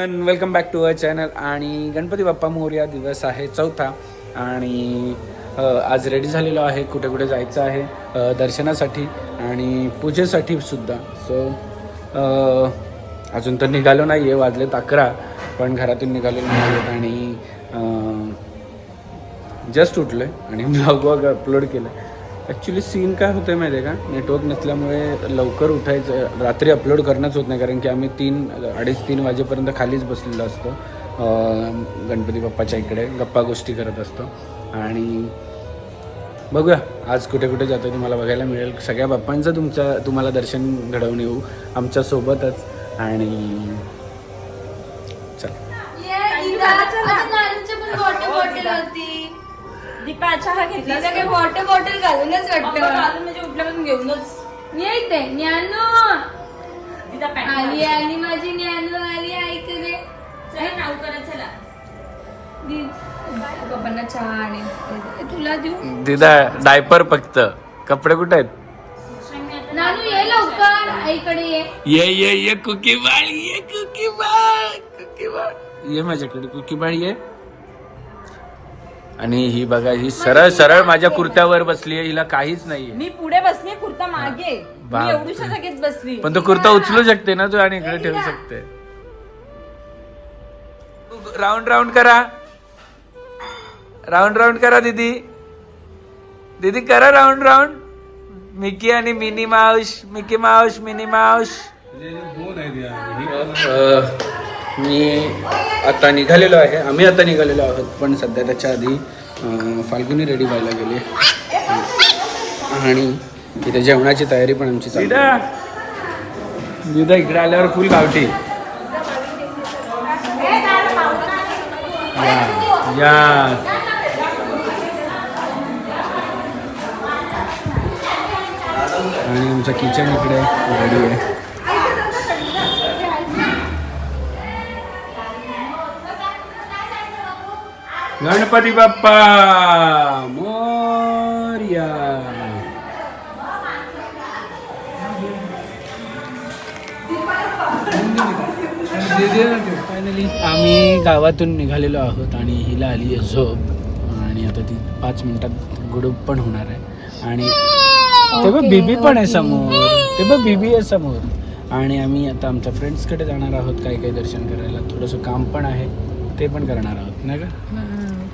everyone welcome back to our channel आणि गणपती बाप्पा मोर्या दिवस आहे चौथा. आणि आज रेडी झालेलो आहे. कुठे कुठे जायचं आहे दर्शनासाठी आणि पूजेसाठी सुद्धा. सो अजून तर निघालो नाही आहे वाजलेत अकरा पण घरातून निघालो नाही आहेत आणि जस्ट उठलो आहे आणि ब्लॉग वॉग अपलोड केलं ॲक्च्युली सीन काय होतं माहिती आहे का? नेटवर्क नसल्यामुळे लवकर उठायचं रात्री अपलोड करणंच होत नाही कारण की आम्ही तीन अडीच तीन वाजेपर्यंत खालीच बसलेलो असतो. गणपती बाप्पाच्या इकडे गप्पा गोष्टी करत असतो. आणि बघूया आज कुठे कुठे जातो तुम्हाला बघायला मिळेल. सगळ्या बाप्पांचं तुमच्या तुम्हाला दर्शन घडवून येऊ. आमच्यासोबतच आणि चल. होती दीपा चहा घेतला तिला काही वॉटर बॉटल घालूनच वाटतं. घालून म्हणजे उठल्यापासून घेऊनच. येते ज्ञानो तिचा आली आली माझी ज्ञानो आली ऐक रे. चला नाव करा चला. दी- बाबांना चहा आणि तुला देऊ? दिदा डायपर फक्त. कपडे कुठे आहेत? नानू ये लवकर. आईकडे ये. ये ये ये कुकी बाळ ये कुकी बाळ कुकी बाळ. ये माझ्याकडे कुकी बाळ ये. आणि ही बघा ही सरळ सरळ माझ्या कुर्त्यावर बसली आहे हिला काहीच नाहीये. मी पुढे बसली कुर्ता मागे. बाप. मी एवढीशा जागेत बसली पण तो कुर्ता उचलू शकते ना तू आणि इकडे ठेवू शकते. राऊंड राऊंड करा. राऊंड राऊंड करा दीदी. दीदी करा राऊंड राऊंड. मिकी आणि Minnie mouse Mickey mouse Minnie mouse मी आता निघालेलो आहे. आम्ही आता निघालेलो आहोत पण सध्या त्याच्या आधी फाल्गुनी रेडी व्हायला गेली. आणि इथे जेवणाची तयारी पण आमची चालू इकडे आल्यावर फुल गावठी. या आणि आमचं किचन इकडे रेडी आहे. गणपती बाप्पा मोर्या. फायनली आम्ही गावातून निघालेलो आहोत आणि हिला आली आहे झोप. आणि आता ती पाच मिनिटात गुडूप पण होणार आहे. आणि ते बघ बीबी पण आहे समोर. ते बघ बीबी आहे समोर. आणि आम्ही आता आमच्या फ्रेंड्सकडे जाणार आहोत काही काही दर्शन करायला. थोडंसं काम पण आहे. ते पण करणार आहोत नाही का?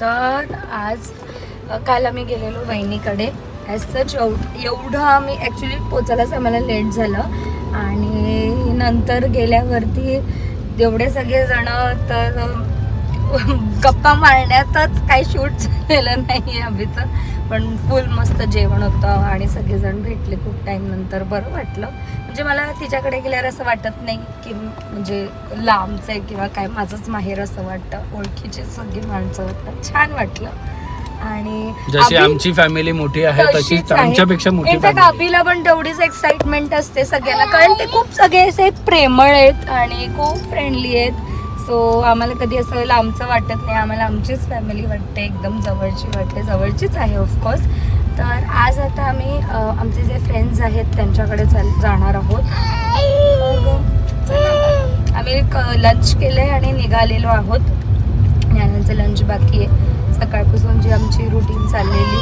तर आज काल आम्ही गेलेलो वहिनीकडे. ॲज सच एव एवढं आम्ही ॲक्च्युली पोचायलाच आम्हाला लेट झालं. आणि नंतर गेल्यावरती एवढे सगळेजणं तर गप्पा मारण्यातच काही शूट झालेलं नाही आम्हीचं पण फुल मस्त जेवण होतं आणि सगळेजण भेटले खूप टाईम नंतर. बरं वाटलं. म्हणजे मला तिच्याकडे गेल्यावर असं वाटत नाही की म्हणजे लांबचं आहे किंवा काय माझंच माहेर असं वाटतं. ओळखीची सगळी माणसं होतं छान वाटलं. आणि जशी आमची फॅमिली मोठी आहे तशीच. आमच्यापेक्षा मोठी. अभिला पण तेवढीच एक्साइटमेंट असते सगळ्यांना. कारण ते खूप सगळे असे प्रेमळ आहेत आणि खूप फ्रेंडली आहेत. सो आम्हाला कधी असं लांबचं वाटत नाही. आम्हाला आमचीच फॅमिली वाटते. एकदम जवळची वाटते. जवळचीच आहे ऑफकोर्स तर आज आता आम्ही आमचे जे फ्रेंड्स आहेत त्यांच्याकडे चाल जाणार आहोत. आम्ही लंच केलं आहे आणि निघालेलो आहोत. ज्ञानांचं लंच बाकी आहे. सकाळपासून जी आमची रुटीन चाललेली.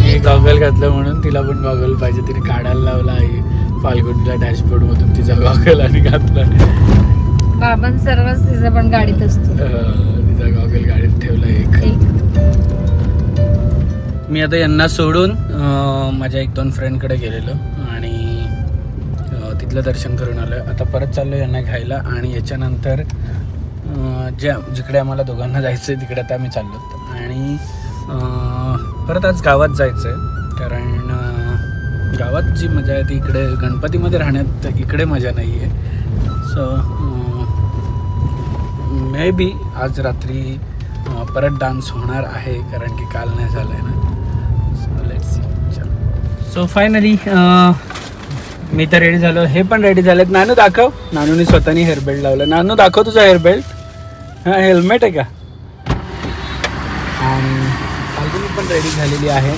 मी गॉगल घातलं म्हणून तिला पण गॉगल पाहिजे. तिने काढायला लावला आहे. फाल्गुनीला डॅशबोर्ड मधून तिचा गॉगल आणि घातला. बाबां सर्वच तिचं पण गाडीत असतो तिचा गॉगल गाडीत ठेवला एक. एक मी आता यांना सोडून माझ्या एक दोन फ्रेंडकडे गेलेलो. आणि तिथलं दर्शन करून आलो आता परत चाललो यांना घ्यायला. आणि याच्यानंतर ज्या जिकडे आम्हाला दोघांना जायचं आहे तिकडे आता आम्ही चाललो आणि परत आज गावात जायचं आहे कारण गावात जी मजा आहे ती इकडे गणपतीमध्ये राहण्यात इकडे मजा नाही आहे सो मे बी आज रात्री परत डान्स होणार आहे कारण की काल नाही झालं आहे ना so let's see so finally मी तर रेडी झालो. हे पण रेडी झालेत. नानू दाखव. नानूने स्वतःनी हेअरबेल्ट लावलं. नानू दाखव तुझा हेअरबेल्ट हां हेल्मेट आहे का? पण रेडी झालेली आहे.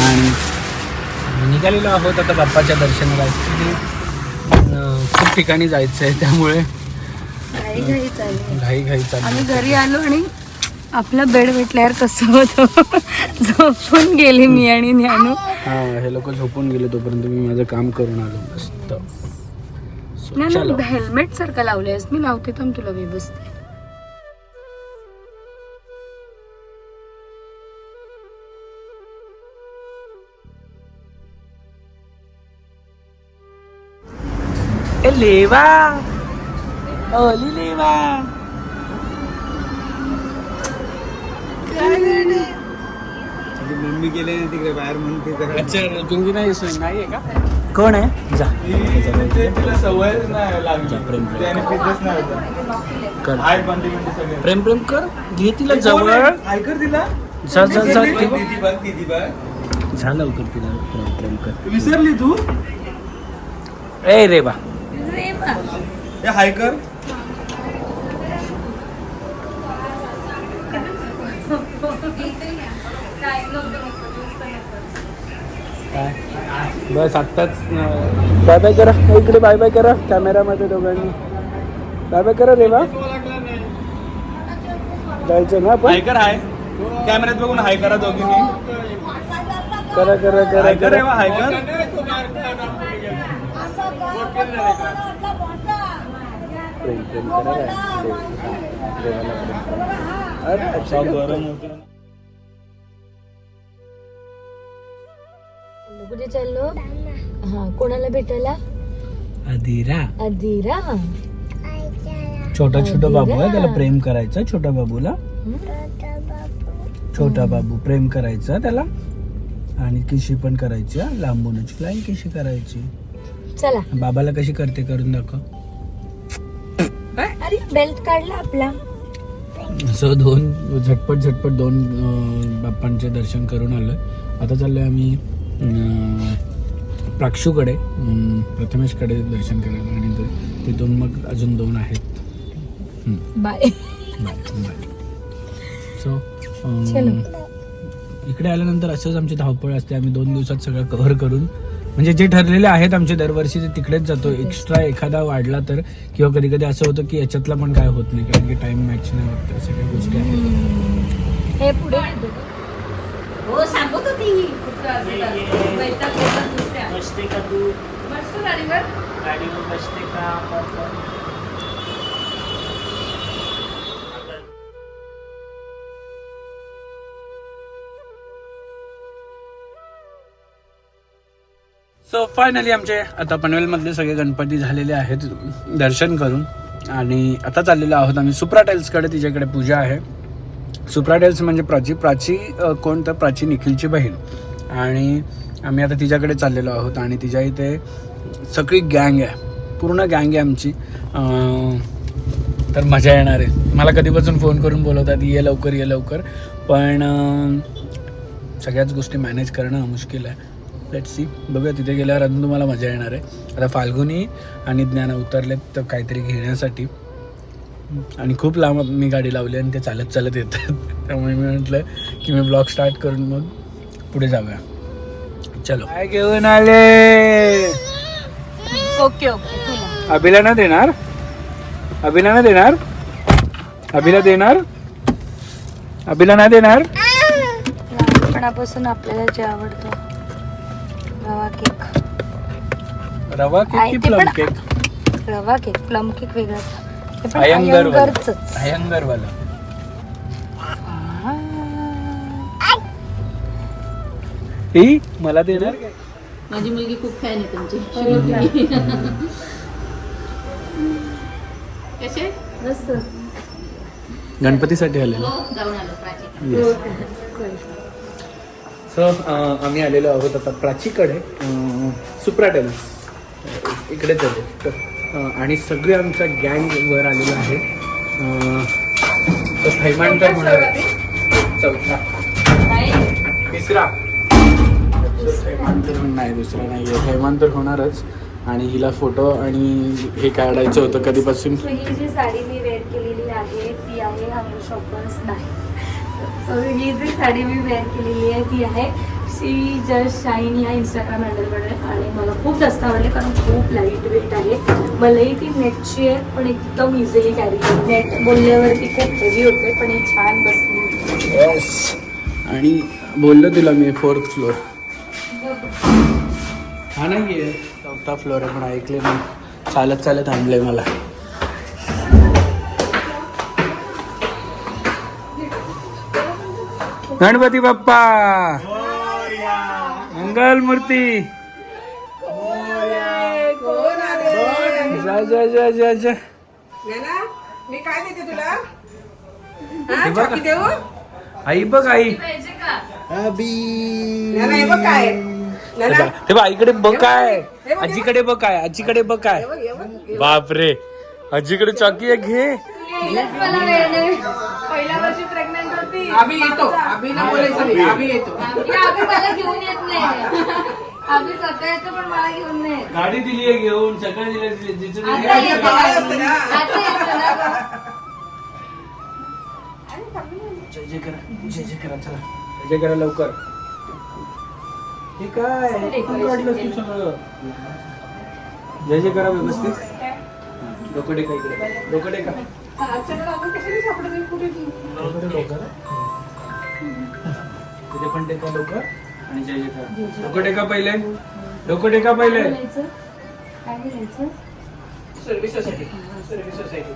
आणि निघालेलो आहोत आता बाप्पाच्या दर्शनाला. ॲक्च्युली खूप ठिकाणी जायचं आहे त्यामुळे घाई घाई घाई आम्ही घरी आलो आणि आपला बेड भेटल्यावर कसं होतं? झोपून गेली मी आणि ज्ञानू हां हे लोक झोपून गेले तोपर्यंत मी माझं काम करून आलो. मस्त. चलो. ज्ञानू हेल्मेट सारखं लावलेस मी लावते थांब तुला व्यवस्थित. लेवा ओली लेवा मम्मी गेले ना तिकडे बाहेर म्हणून पिंकी नाही नाही आहे का? कोण आहे? जा. तिला सवयच नाही लागली. प्रेम प्रेम. त्याने पितच नाही होतं. कर. हाय बंदी सगळे. प्रेम प्रेम कर. घे तिला जवळ. ऐकर तिला. जा जा जा. दीदी बघ दीदी बघ. जा लवकर तिला. प्रेम प्रेम कर. विसरली तू? ए रे बा. हे हाय कर. काय? बस आत्ताच बाय बाय करा. इकडे बाय बाय करा कॅमेरामध्ये दोघांनी. बाय बाय करा रे बा. जायचं ना आपण? हायकर हाय. कॅमेऱ्यात बघून हाय करा दोघींनी. करा करा करा करा वा हायकर प्रेम प्रेम देवाला प्रेम गरम कुठे चाललो हा कोणाला भेटायला? अधीरा. अधीरा. छोटा छोटा बाबू आहे त्याला प्रेम करायचं छोट्या बाबूला. छोटा बाबू प्रेम करायचा त्याला. आणि किशी पण करायची लांबूनच. फ्लाईंग किशी करायची? चला. बाबाला कशी करते करून दाखव. बेल्ट काढला आपला. असं दोन झटपट झटपट दोन बाप्पांचे दर्शन करून आलोय. आता चाललोय आम्ही प्राक्षूकडे प्रथमेशकडे दर्शन करायला. आणि ते- तिथून मग अजून दोन आहेत. बाय. सो. इकडे आल्यानंतर असंच आमची धावपळ असते. आम्ही दोन दिवसात सगळं कव्हर करून म्हणजे जे ठरलेले आहेत आमचे दरवर्षी ते तिकडेच जातो. एक्स्ट्रा एखादा वाढला तर किंवा कधी कधी असं होतं की याच्यातला पण काय होत नाही कारण की टाइम मॅच नाही होत अशा काही गोष्टी आहेत. हे पुढे हो सांगत होती ही. कुठं असं. वैताग येतात दुसऱ्या. बसतो गाडीवर. सो फायनली आमचे आता पनवेलमधले सगळे गणपती झालेले आहेत. दर्शन करून. आणि आता चाललेलो आहोत आम्ही सुप्राटेल्सकडे तिच्याकडे पूजा आहे. सुप्रा टेल्स म्हणजे प्राची प्राची कोण तर? प्राची निखिलची बहीण. आणि आम्ही आता तिच्याकडे चाललेलो आहोत. आणि तिच्या इथे सगळी गँग आहे. पूर्ण गँग आहे आमची. तर मजा येणार आहे. मला कधीपासून फोन करून बोलवतात ये लवकर ये लवकर. पण सगळ्याच गोष्टी मॅनेज करणं मुश्किल आहे. लेट सी बघूया तिथे गेल्यावर अजून तुम्हाला मजा येणार आहे. आता फाल्गुनी आणि ज्ञान उतरलेत तर काहीतरी घेण्यासाठी. आणि खूप लांब मी गाडी लावली आणि ते चालत चालत येतात. त्यामुळे मी म्हटलं की मी ब्लॉग स्टार्ट करून मग पुढे जाऊया. चलो. काय घेऊन आले. ओके ओके अभिला ना देणार? अभिला ना देणार? अभिला देणार? अभिला ना देणार? लहानपणापासून आपल्याला जे आवडतं. केक रवा केक ते प्लम केक रवा केक प्लम केक वेगळा ते पण अयंगर अयंगरचंच. अयंगर वाला हा. ही मला देणार? माझी मुलगी खूप फॅन आहे तुमची. कसे? मस्त. गणपतीसाठी आलेलो. हो जाऊन आलो प्राची. सो आम्ही आलेलो आहोत आता प्राचीकडे अं, सुप्रा टेलर्स इकडेच आहे तर, आणि सगळे आमचा गँग वर आलेलो आहे. अं, so थैमान तर होणार आहे. चौथा तिसरा. थैमान तर नाही दुसरा नाही आहे. थैमान तर होणारच. आणि हिला फोटो आणि हे काढायचं होतं कधीपासून? ही जी साडी मी वेअर केलेली आहे ती आहे हंगर शॉपर्स नाही सो ही जी साडी मी वेअर केलेली आहे ती आहे सी जस्ट शाईन या इंस्टाग्राम हँडलकडे आणि मला खूप जास्त आवडले कारण खूप लाइट वेट आहे. मलाही ती नेटची आहे पण एकदम इझिली कॅरी नेट बोलल्यावरती खूप हेवी होते पण ही छान बसली. येस आणि बोललो तुला मी फोर्थ फ्लोअर हा नाही आहे चौथा फ्लोअर आहे पण ऐकले मी चालत चालत आणले मला. गणपती बाप्पा. मंगल मूर्ती. जय जय जय जय जय. नाना मी काय देते तुला? देऊ? आई बघ आई. हे काय. नाना. ते बघ आईकडे बघ काय. आजीकडे बघ काय आजीकडे बघ काय. बघ बघ बापरे. आजीकडे चॉकी आहे घे. पहिल्या वर्षी प्रेग्नेंट आम्ही येतो. आम्ही ना बोलायचं नाही. आम्ही येतो. या अभि मला घेऊन येत नाही. अभि स्वतः येतो पण मला घेऊन नाही येत. गाडी दिली आहे घेऊन सकाळी दिली जिचं आता हे येतो बाळ. असतं ना. आता येतो ना. जय जय करा. जय जय करा. चला. जय जय करा लवकर. हे काय? कुठं काढलंस तू सगळं? जय जय करा व्यवस्थित. डोकं टेका इकडे. डोकं टेका आपण कशाने सापडत कुठे तिथे पण टेका लवकर आणि जय जय करा डोकं टेका पहिले. डोकं टेका पहिले? Service society service society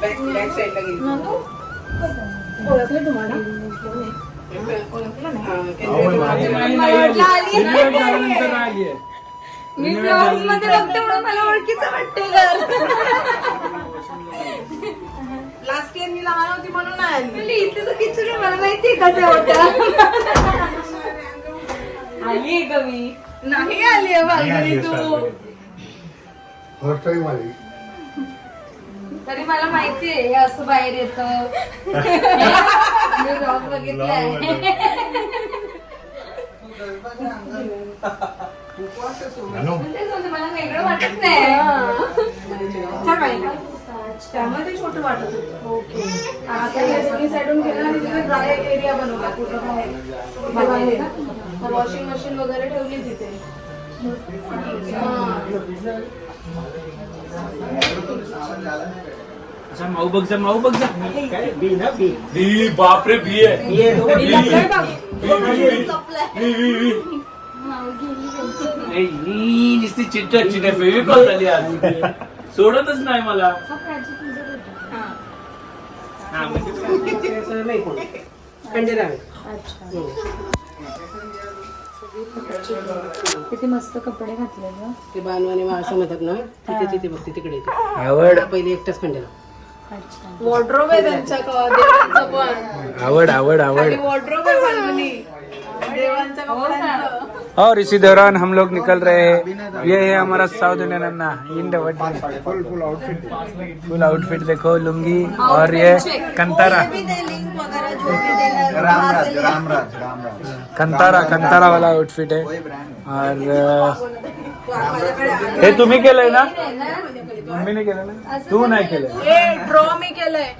back back साईडला गेली. ओळखलं तुम्हाला? हा, नाही, मी ब्लॉग्समध्ये बघते म्हणून मला ओळखीचं वाटते लास्ट इयर मी लहान होती म्हणून नाही आली. म्हणली, इथे तर किचन आहे, मला माहितीये कसं होत्या. आली का मी? नाही आली आहे बालकनी तू तरी मला माहितीये हे असं बाहेर येत. मी ब्लॉग बघितलाय. मला वेगळं वाटत नाही छान आहे छोटं वाटत होतं ओके आता या दोन्ही साईडून केलं आणि तिथे ड्राय एरिया बनवला पूर्ण बाहेर वॉशिंग मशीन वगैरे ठेवली तिथे अच्छा, माऊ बघ जा माऊ बघ जा बी बापरे बी. आहे नाही, नुसती फेविकॉल झाली आज. सोडतच नाही मला. हा, म्हणजे. किती मस्त कपडे घातले ग. ते बानवाने असं म्हणतात ना? तिथे तिथे बघते तिकडे येते आवड. पहिले एकटाच खंडेराव अच्छा. वॉर्ड्रोब आहे त्यांच्या देवांचं पण. आवड आवड आवड. वॉर्ड्रोब आहे बालकनी देवांच्या कपड्यांचं. और इसी दौरान हम लोग निकल रहे हैं। ये है हमारा south Indian Anna in full full outfit full outfit देखो लुंगी और ये कंतारा। कंतारा कंतारा वाला आउटफिट है। और हे तुम्ही केलंय ना? मम्मीने केलं ना? तू नाही केलं ड्रॉ मी केलंय.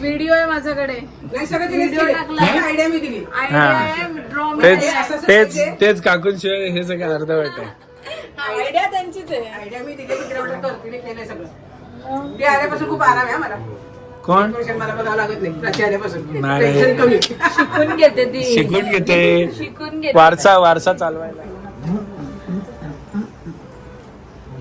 व्हिडिओ आहे माझ्याकडे. नाही सगळं तिने दिली आयडिया मी दिली. आयडिया आहे ड्रॉ मी तेच तेच तेच काकूंशिवाय हे सगळं अर्धवट आहे. आयडिया त्यांचीच आहे. आयडिया मी दिली तिकडे म्हटलं कर तिने केलंय सगळं. ते आल्यापासून खूप आराम आहे हा मला. कोण? मला बघावं लागत नाही. प्राची आल्यापासून. नाही. टेन्शन कमी. शिकून घेते ती. शिकून घेते. शिकून घेते. वारसा वारसा चालवायला.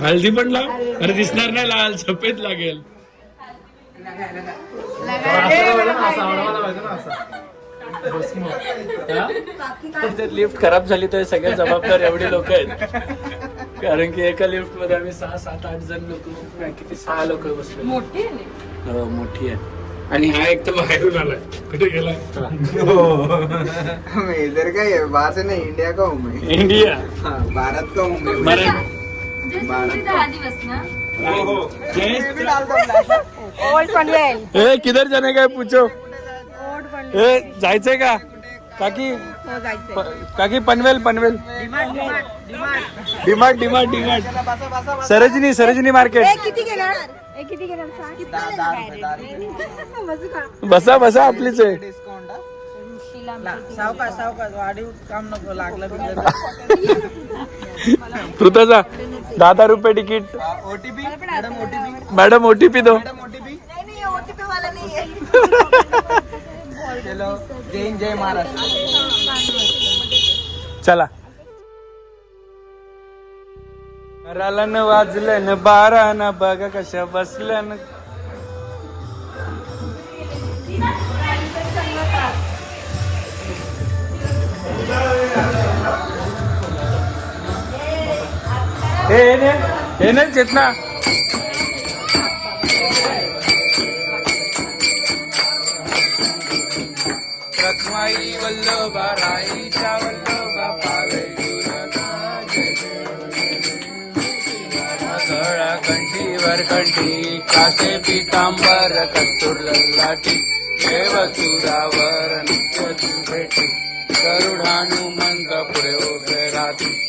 हळदी पण लाव. अरे दिसणार नाही लाल सफेद लागेल. लिफ्ट खराब झाली तर सगळ्यात जबाबदार एवढे लोक आहेत. कारण की एका लिफ्टमध्ये आम्ही सहा सात आठ जण लोक किती सहा लोक बसले मोठी हो मोठी आहे. आणि हा एक तर बाहेरून आलाय. कुठे गेलाय? मैं इधर का बाहर से नहीं इंडिया का हूँ मैं? इंडिया. हाँ, भारत का हूँ मैं? दहा दिवस ना ओल्ड पनवेल ए किधर जाने का है पूछो। ए जायचंय का? काकी हो जायचंय प- काकी पनवेल पनवेल। डिमार्ट डिमार्ट डिमार्ट। सरोजिनी सरोजिनी मार्केट। किती घेणार? ए किती घेणार? सांग. बसू का? बसा बसा आपलीच आहे. डिस्काउंट सावकाश सावकाश वाढीव काम नको लागलं पृथ्वीचा दहा दहा रुपये ticket. OTP madam OTP madam OTP दो. मैडम ओटीपी चलो जय जय महाराष्ट्र. चला घराला न वाजलं न बारा न बघा कशा बसल्या हे हे ने हे ने चेतना. रखमाई वल्लभा राईच्या वल्लभा पावे गळा कंठीवर कंठी कासे पितांबर कस्तूर लल्लाटी देव नित्य भेटी. करुणानुमंत पुढे उभे राहती.